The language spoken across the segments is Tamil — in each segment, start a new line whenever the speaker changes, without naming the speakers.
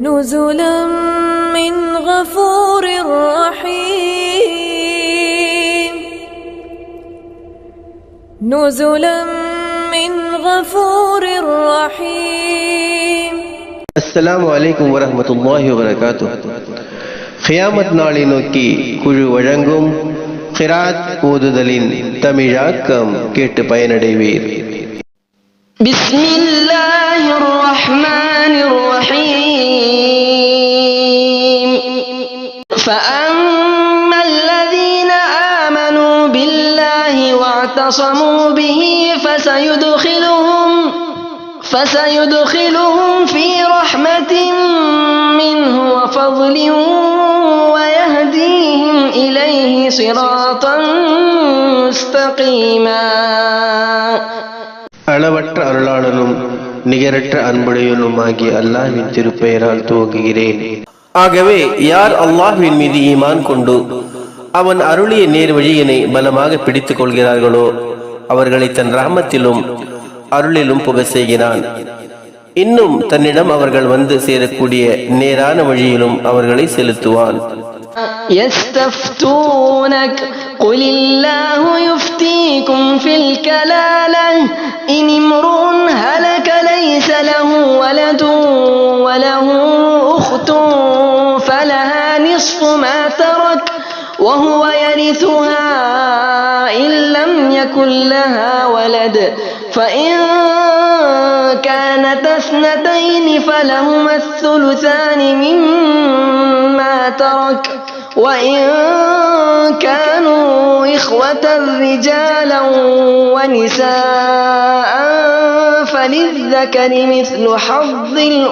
نزلا من غفور رحيم نزلا من غفور رحيم
அஸ்ஸலாமு அலைக்கும் வரஹ்மத்துல்லாஹி வபரகாத்து கியாமத் நாளை நோக்கி குழு வழங்கும் கிராத் ஓதுதலின் தமிழாக்கம் கேட்டு பயனடைவீர்
بسم الله واعتصموا به فسيدخلهم فسيدخلهم في رحمة منه وفضل ويهديهم إليه صراطا مستقيما
அளவற்ற அருளாளனும் நிகரற்ற அன்புடையனும் ஆகிய அல்லாஹ்வின் திருப்பெயரால் துவங்குகிறேன் ஆகவே யார் அல்லாஹ்வின் மீது ஈமான் கொண்டு அவன் அருளிய நேர் வழியினை பலமாக பிடித்துக் கொள்கிறார்களோ அவர்களை தன் ராமத்திலும் அருளிலும் புக செய்கிறான் இன்னும் தன்னிடம் அவர்கள் வந்து சேரக்கூடிய நேரான வழியிலும் அவர்களை செலுத்துவான்
يستفتونك قل الله يفتيكم في الكلالة إن امرؤ هلك ليس له ولد وله أخت فلها نصف ما ترك وهو يرثها إن لم يكن لها ولد. فإن كانت اثنتين فلهما الثلثان مما ترك. وإن كانوا إخوة رجالا ونساء فللذكر مثل حظ الأنثيين.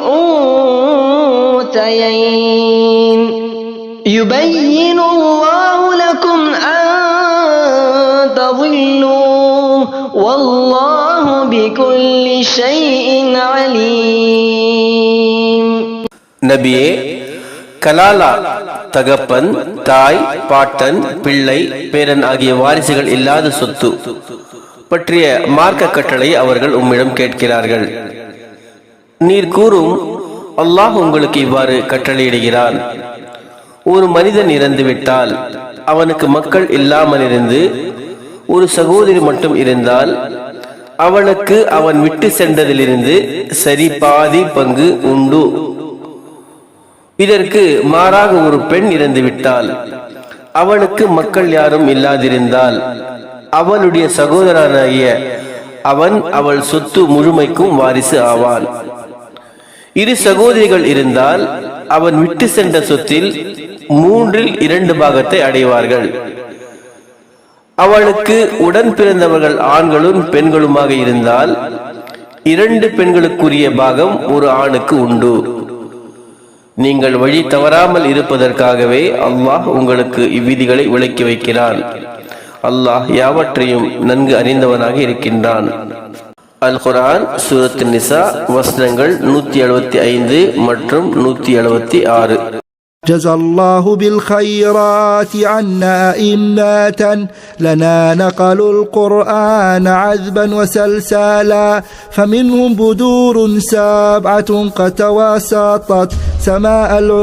يبين الله لكم أن تضلوا والله بكل شيء عليم
நபியே கலாலா தகப்பன் தாய் பாட்டன் பிள்ளை பேரன் ஆகிய வாரிசுகள் இல்லாத சொத்து பற்றிய மார்க்க கட்டளை அவர்கள் உம்மிடம் கேட்கிறார்கள் நீர் கூறும் அல்லாஹ் உங்களுக்கு இவ்வாறு கட்டளையிடுகிறான் ஒரு மனிதன் இறந்துவிட்டால் அவனுக்கு மக்கள் இல்லாமல் இருந்து ஒரு சகோதரி மட்டும் இருந்தால் அவனுக்கு அவன் விட்டு சென்றதிலிருந்து சரி பாதி பங்கு உண்டு. இதற்கு மாறாக ஒரு பெண் இறந்து விட்டால் அவனுக்கு மக்கள் யாரும் இல்லாதிருந்தால் அவளுடைய சகோதரனாகிய அவன் அவள் சொத்து முழுமைக்கும் வாரிசு ஆவான். இரு சகோதரிகள் இருந்தால் அவன் விட்டு சென்ற சொத்தில் மூன்றில் இரண்டு பாகத்தை அடைவார்கள். அவளுக்கு உடன் பிறந்தவர்கள் ஆண்களும் பெண்களுமாக இருந்தால் இரண்டு பெண்களுக்குரிய பாகம் ஒரு ஆணுக்கு உண்டு. நீங்கள் வழி தவறாமல் இருப்பதற்காகவே அல்லாஹ் உங்களுக்கு இவ்விதிகளை விளக்கி வைக்கிறான். அல்லாஹ் யாவற்றையும் நன்கு அறிந்தவனாக இருக்கின்றான். அல் குரான் சூரத் நிசா வசனங்கள் நூத்தி எழுபத்தி ஐந்து மற்றும் நூத்தி எழுபத்தி ஆறு.
جزى الله بالخيرات عنا إماتا لنا نقلوا القرآن عذبا وسلسالا فمنهم بدور سبعة قد تواسطت سماء العلا